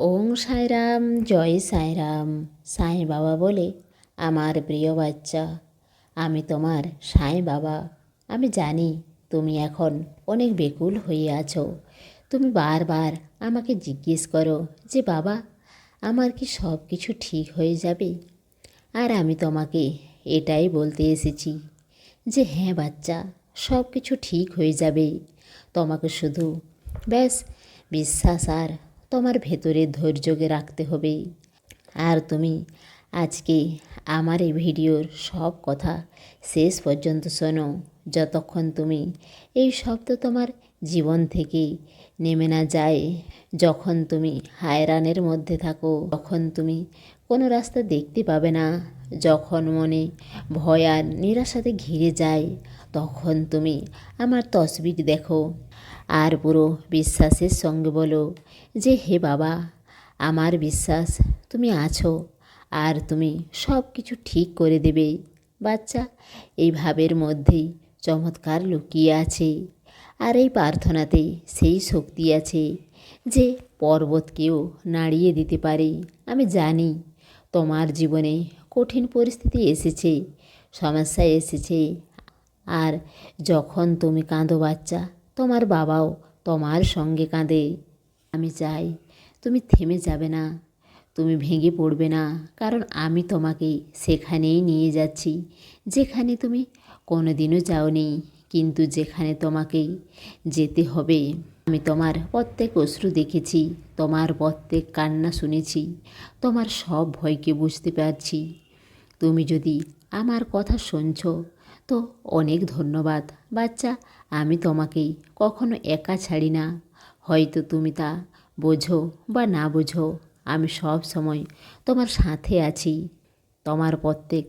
ওং সাইরাম, জয় সাইরাম, সাই বাবা বলে আমার প্রিয় বাচ্চা, আমি তোমার সাই বাবা। আমি জানি তুমি এখন অনেক বেকুল হয়ে আছো। তুমি বারবার আমাকে জিজ্ঞেস করো যে, বাবা, আমার কি সব কিছু ঠিক হয়ে যাবে? আর আমি তোমাকে এটাই বলতে এসেছি যে হ্যাঁ বাচ্চা সব কিছু ঠিক হয়ে যাবে। তোমাকে শুধু ব্যাস বিশ্বাস আর তোমার ভেতরে ধৈর্যকে রাখতে হবে। আর তুমি, আজকে আমার এই ভিডিওর সব কথা শেষ পর্যন্ত শোনো। যতক্ষণ তুমি এই শব্দ তোমার জীবন থেকে নেমে না যায়, যখন তুমি হায়রানের মধ্যে থাকো, তখন তুমি কোনো রাস্তা দেখতে পাবে না। যখন মনে ভয় আর নিরাশাতে ঘিরে যায়, তখন তুমি আমার তসবির দেখো। আর পুরো বিশ্বাসের সঙ্গে বলো যে, হে বাবা, আমার বিশ্বাস, তুমি আছো আর তুমি সব কিছু ঠিক করে দেবে। বাচ্চা, এই ভাবের মধ্যেই চমৎকার লুকিয়ে আছে। আর এই প্রার্থনাতে সেই শক্তি আছে যে, পর্বতকেও নাড়িয়ে দিতে পারে। আমি জানি তোমার জীবনে কঠিন পরিস্থিতি এসেছে, সমস্যা এসেছে। আর যখন তুমি কাঁদো বাচ্চা তোমার বাবাও তোমার সঙ্গে কাঁদে। আমি চাই তুমি থেমে যাবে না, তুমি ভেঙে পড়বে না, কারণ আমি তোমাকে সেখানেই নিয়ে যাচ্ছি। যেখানে তুমি কোনোদিনও যাওনি, কিন্তু যেখানে তোমাকে যেতে হবে। আমি তোমার প্রত্যেক অশ্রু দেখেছি, তোমার প্রত্যেক কান্না শুনেছি, তোমার সব ভয়কে বুঝতে পারছি। তুমি যদি আমার কথা শুনছ তো অনেক ধন্যবাদ। বাচ্চা, আমি তোমাকেই কখনো একা ছাড়ি না। হয়তো তুমি তা বোঝো বা না বোঝো, আমি সব সময় তোমার সাথে আছি। তোমার প্রত্যেক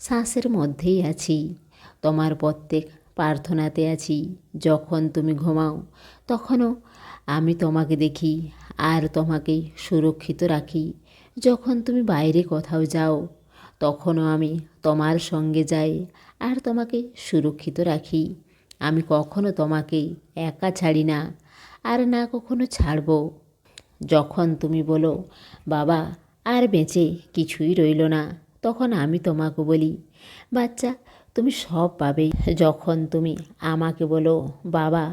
শ্বাসের মধ্যেই আছি। তোমার প্রত্যেক প্রার্থনাতে আছি। যখন তুমি ঘুমাও, তখনও আমি তোমাকে দেখি আর তোমাকে সুরক্ষিত রাখি। যখন তুমি বাইরে কোথাও যাও, তখনও আমি তোমার সঙ্গে যাই আর তোমাকে সুরক্ষিত রাখি। আমি কখনো তোমাকে একা ছাড়ি না আর না কখনো ছাড়বো। যখন তুমি বলো, বাবা, আর বেঁচে কিছুই রইল না। তখন আমি তোমাকে বলি, বাচ্চা, তুমি সব পাবে। যখন তুমি আমাকে বলো, বাবা,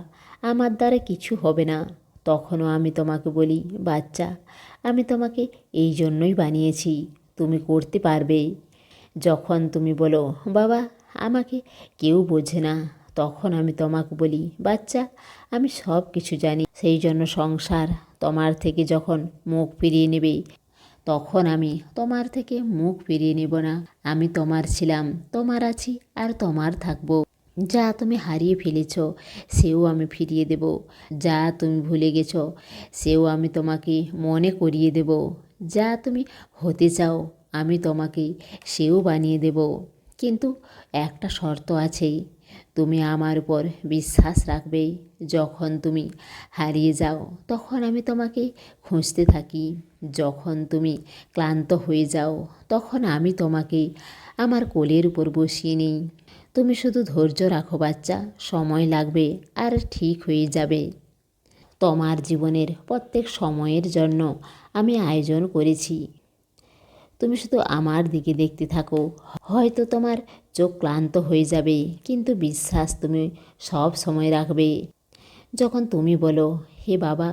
আমার দ্বারা কিছু হবে না। তখনও আমি তোমাকে বলি, বাচ্চা, আমি তোমাকে এই জন্যই বানিয়েছি, তুমি করতে পারবে। যখন তুমি বলো, বাবা আমাকে কেউ বোঝে না। তখন আমি তোমাকে বলি, বাচ্চা, আমি সব কিছু জানি। সেই জন্য সংসার তোমার থেকে যখন মুখ ফিরিয়ে নেবে, তখন আমি তোমার থেকে মুখ ফিরিয়ে নেব না। আমি তোমার ছিলাম, তোমার আছি আর তোমার থাকব। যা তুমি হারিয়ে ফেলেছ, সেও আমি ফিরিয়ে দেব। যা তুমি ভুলে গেছ, সেও আমি তোমাকে মনে করিয়ে দেব। যা তুমি হতে চাও, আমি তোমাকে সেও বানিয়ে দেব। কিন্তু একটা শর্ত আছেই। তুমি আমার উপর বিশ্বাস রাখবে যখন তুমি হারিয়ে যাও, তখন আমি তোমাকে খুঁজতে থাকি। যখন তুমি ক্লান্ত হয়ে যাও, তখন আমি তোমাকে আমার কোলের উপর বসিয়ে নিই। তুমি শুধু ধৈর্য রাখো বাচ্চা, সময় লাগবে আর ঠিক হয়ে যাবে। তোমার জীবনের প্রত্যেক সময়ের জন্য আমি আয়োজন করেছি। তুমি শুধু আমার দিকে দেখতে থাকো। হয়তো তোমার চোখ ক্লান্ত হয়ে যাবে, কিন্তু বিশ্বাস তুমি সব সময় রাখবে। যখন তুমি বলো, হে বাবা,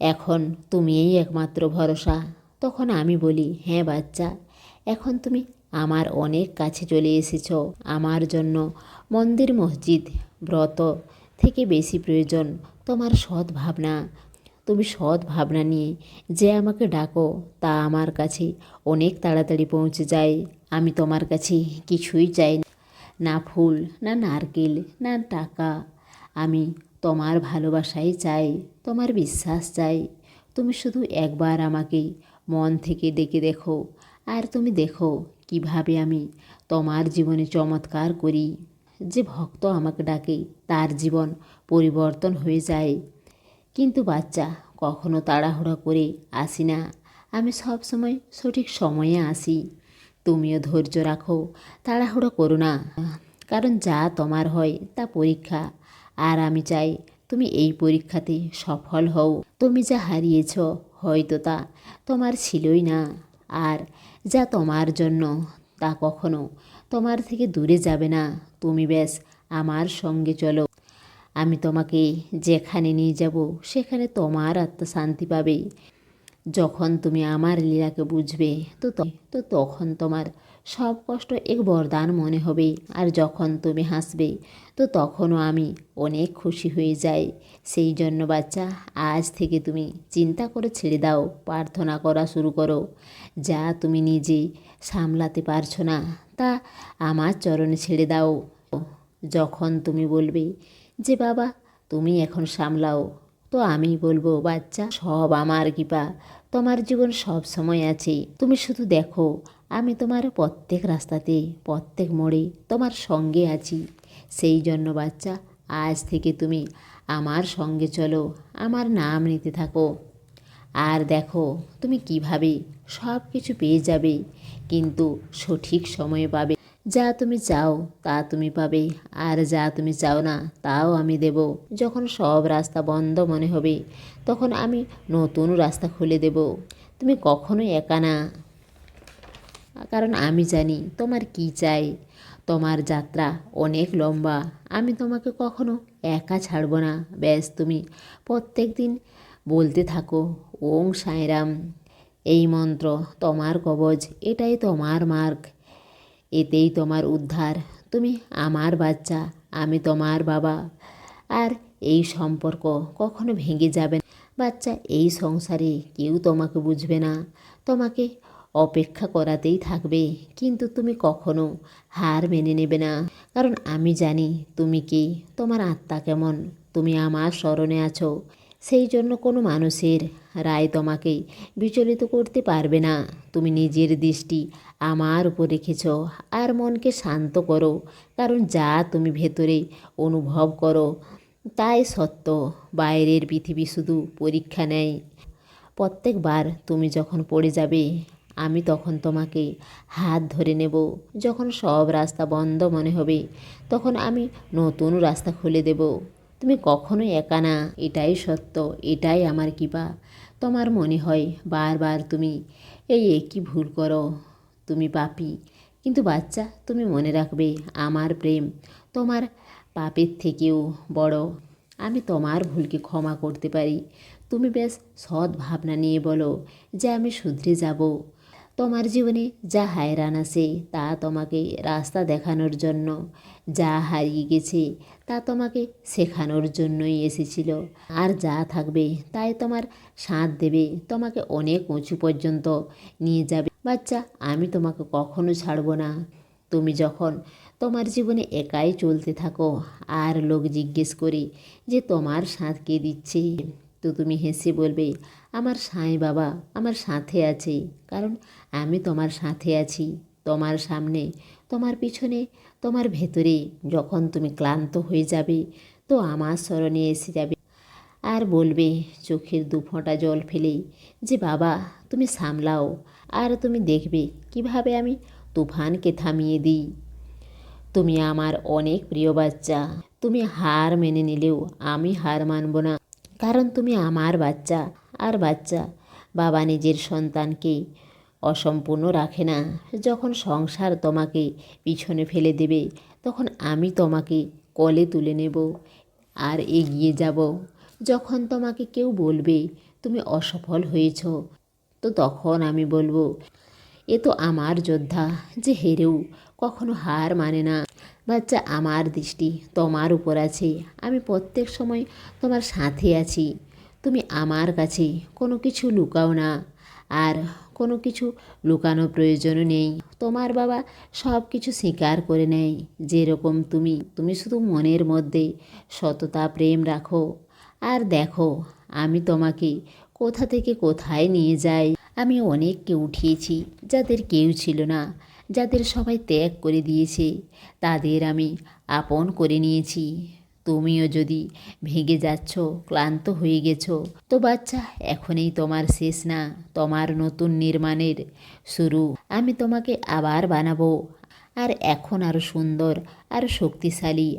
এখন তুমিই একমাত্র ভরসা। তখন আমি বলি হ্যাঁ বাচ্চা, এখন তুমি আমার অনেক কাছে চলে এসেছ। আমার জন্য মন্দির, মসজিদ, ব্রত থেকে বেশি প্রয়োজন। তোমার সৎ ভাবনা তুমি সৎ ভাবনা নিয়ে যে আমাকে ডাকো, তা আমার কাছে অনেক তাড়াতাড়ি পৌঁছে যায়। আমি তোমার কাছে কিছুই চাই না। ফুল, না নারকেল, না টাকা। আমি তোমার ভালোবাসাই চাই, তোমার বিশ্বাস চাই। তুমি শুধু একবার আমাকে মন থেকে ডেকে দেখো, আর তুমি দেখো কীভাবে আমি তোমার জীবনে চমৎকার করি। যে ভক্ত আমাকে ডাকে, তার জীবন পরিবর্তন হয়ে যায়। কিন্তু বাচ্চা, কখনো তাড়াহুড়ো করে আসি না। আমি সব সময় সঠিক সময়ে আসি। তুমিও ধৈর্য রাখো, তাড়াহুড়ো করো না। কারণ যা তোমার হয় তা পরীক্ষা। আর আমি চাই তুমি এই পরীক্ষাতে সফল হও। তুমি যা হারিয়েছ হয়তো তা তোমার ছিলই না। আর যা তোমার জন্য তা কখনো তোমার থেকে দূরে যাবে না। তুমি ব্যাস আমার সঙ্গে চলো। আমি তোমাকে যেখানে নিয়ে যাব, সেখানে তোমার আত্মা শান্তি পাবে। যখন তুমি আমার লীলাকে বুঝবে, তো তো তখন তোমার সব কষ্ট এক বরদান মনে হবে। আর যখন তুমি হাসবে, তো তখনও আমি অনেক খুশি হয়ে যাই। সেই জন্য বাচ্চা, আজ থেকে তুমি চিন্তা করে ছেড়ে দাও, প্রার্থনা করা শুরু করো। যা তুমি নিজে সামলাতে পারছ না, তা আমার চরণে ছেড়ে দাও। যখন তুমি বলবে যে বাবা, তুমি এখন সামলাও। তো আমি বলব, বাচ্চা, সব আমার কৃপা। তোমার জীবন সব সময় আছে। তুমি শুধু দেখো, আমি তোমার প্রত্যেক রাস্তাতে, প্রত্যেক মোড়ে তোমার সঙ্গে আছি। সেই জন্য বাচ্চা, আজ থেকে তুমি আমার সঙ্গে চলো, আমার নাম নিতে থাকো। আর দেখো, তুমি কীভাবে সব কিছু পেয়ে যাবে, কিন্তু সঠিক সময়ে পাবে। যা তুমি চাও, তা তুমি পাবে। আর যা তুমি চাও না, তাও আমি দেব। যখন সব রাস্তা বন্ধ মনে হবে, তখন আমি নতুন রাস্তা খুলে দেব। তুমি কখনোই একা না। কারণ আমি জানি তোমার কি চাই। তোমার যাত্রা অনেক লম্বা। আমি তোমাকে কখনো একা ছাড়বো না। ব্যাস, তুমি প্রত্যেক দিন বলতে থাকো, ওং সাঁইরাম। এই মন্ত্র তোমার কবজ, এটাই তোমার মার্গ। এতেই তোমার উদ্ধার। তুমি আমার বাচ্চা, আমি তোমার বাবা। আর এই সম্পর্ক কখনো ভেঙে যাবে না। বাচ্চা, এই সংসারে কেউ তোমাকে বুঝবে না। তোমাকে অপেক্ষা করাতেই থাকবে। কিন্তু তুমি কখনো হার মেনে নেবে না। কারণ আমি জানি তুমি কি, তোমার আত্মা কেমন। তুমি আমার স্মরণে আছো। সেই জন্য কোনো মানুষের রায় তোমাকে বিচলিত করতে পারবে না। তুমি নিজের দৃষ্টি আমার উপর রেখেছ আর মনকে শান্ত করো, কারণ যা তুমি ভেতরে অনুভব করো তাই সত্য। বাইরের পৃথিবী শুধু পরীক্ষা নেয়। প্রত্যেকবার তুমি যখন পড়ে যাবে, আমি তখন তোমাকে হাত ধরে নেব। যখন সব রাস্তা বন্ধ মনে হবে, তখন আমি নতুন রাস্তা খুলে দেব। তুমি কখনোই একা না, এটাই সত্য, এটাই আমার কৃপা। তোমার মনে হয় বারবার তুমি এই একই ভুল করো, তুমি পাপি। কিন্তু বাচ্চা, তুমি মনে রাখবে আমার প্রেম তোমার পাপের থেকেও বড়। আমি তোমার ভুলকে ক্ষমা করতে পারি। তুমি বেশ সৎ ভাবনা নিয়ে বলো যে আমি শুধরে যাব। তোমার জীবনে যা হায়রান আছে তা তোমাকে রাস্তা দেখানোর জন্য, যা হারিয়ে গেছে তা তোমাকে শেখানোর জন্যই এসেছিল। আর যা থাকবে তাই তোমার সাথ দেবে, তোমাকে অনেক উঁচু পর্যন্ত নিয়ে যাবে। বাচ্চা, আমি তোমাকে কখনো ছাড়বো না। তুমি যখন তোমার জীবনে একাই চলতে থাকো, আর লোক জিজ্ঞেস করে যে তোমার সাথ কে দিচ্ছে? তো তুমি হেসে বলবে, আমার সাঁই বাবা আমার সাথে আছে, কারণ আমি তোমার সাথে আছি, তোমার সামনে, তোমার পিছনে, তোমার ভেতরে যখন তুমি ক্লান্ত হয়ে যাবে, তো আমার স্মরণে এসে যাবে। আর বলবে, চোখের দু ফোঁটা জল ফেলে যে বাবা তুমি সামলাও, আর তুমি দেখবে কীভাবে আমি তুফানকে থামিয়ে দিই। তুমি আমার অনেক প্রিয় বাচ্চা, তুমি হার মেনে নিলেও আমি হার মানব না। কারণ তুমি আমার বাচ্চা, আর বাচ্চা বাবা নিজের সন্তানকে অসম্পূর্ণ রাখে না। যখন সংসার তোমাকে পিছনে ফেলে দেবে, তখন আমি তোমাকে কলে তুলে নেব আর এগিয়ে যাব। যখন তোমাকে কেউ বলবে, তুমি অসফল হয়েছ তো তখন আমি বলব, এ তো আমার যোদ্ধা যে হেরেও কখনো হার মানে না। বাচ্চা, আমার দৃষ্টি তোমার উপর আছে। আমি প্রত্যেক সময় তোমার সাথে আছি। তুমি আমার কাছে কোনো কিছু লুকাও না। আর কোনো কিছু লুকানো প্রয়োজনও নেই। তোমার বাবা সব কিছু স্বীকার করে নেয়। যেরকম তুমি তুমি শুধু মনের মধ্যে সততা, প্রেম রাখো। আর দেখো, আমি তোমাকে কোথা থেকে কোথায় নিয়ে যাই। আমি অনেককে উঠিয়েছি যাদের কেউ ছিল না। যাদের সবাই ত্যাগ করে দিয়েছে, তাদের আমি আপন করে নিয়েছি। তুমিও যদি ভেঙে যাচ্ছ, ক্লান্ত হয়ে গেছো, তো বাচ্চা, এখনই তোমার শেষ না, তোমার নতুন নির্মাণের শুরু। আমি তোমাকে আবার বানাবো। আর এখন আরও সুন্দর আরও শক্তিশালী।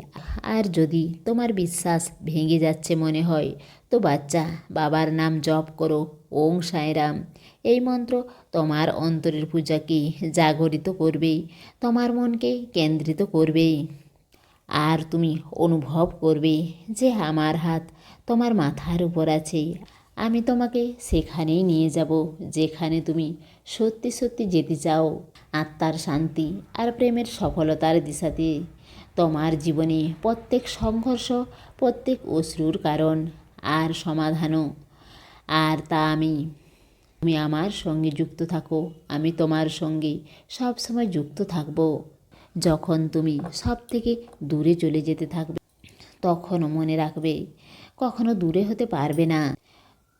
আর যদি তোমার বিশ্বাস ভেঙে যাচ্ছে মনে হয়, তো বাচ্চা, বাবার নাম জপ করো। ওং সাঁয়রাম এই মন্ত্র তোমার অন্তরের পূজাকে জাগরিত করবে তোমার মনকে কেন্দ্রিত করবে আর তুমি অনুভব করবে যে আমার হাত তোমার মাথার উপর আছে, আমি তোমাকে সেখানেই নিয়ে যাব, যেখানে তুমি সত্যি সত্যি যেতে চাও। আত্মার শান্তি আর প্রেমের সফলতার দিশাতে। তোমার জীবনে প্রত্যেক সংঘর্ষ, প্রত্যেক অশ্রুর কারণ আর সমাধানও। আর তা আমি, তুমি আমার সঙ্গে যুক্ত থাকো, আমি তোমার সঙ্গে সব সময় যুক্ত থাকব। যখন তুমি সব থেকে দূরে চলে যেতে থাকবে, তখনও মনে রাখবে, কখনো দূরে হতে পারবে না।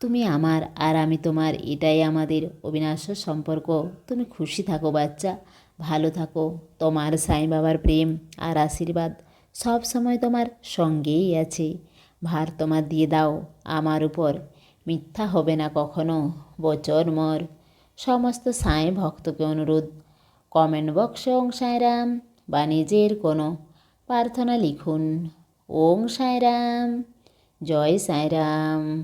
তুমি আমার আর আমি তোমার এটাই আমাদের অবিনাশ্য সম্পর্ক। তুমি খুশি থাকো বাচ্চা, ভালো থাকো। তোমার সাই বাবার প্রেম আর আশীর্বাদ সব সময় তোমার সঙ্গেই আছে। ভার তোমার দিয়ে দাও আমার উপর। মিথ্যা হবে না কখনো বচন মর। সমস্ত সাঁই ভক্তকে অনুরোধ। কমেন্ট বক্সে ওং সাঁয়রাম বা নিজের কোনো প্রার্থনা লিখুন। ওং সাঁয়রাম জয় সাঁয়রাম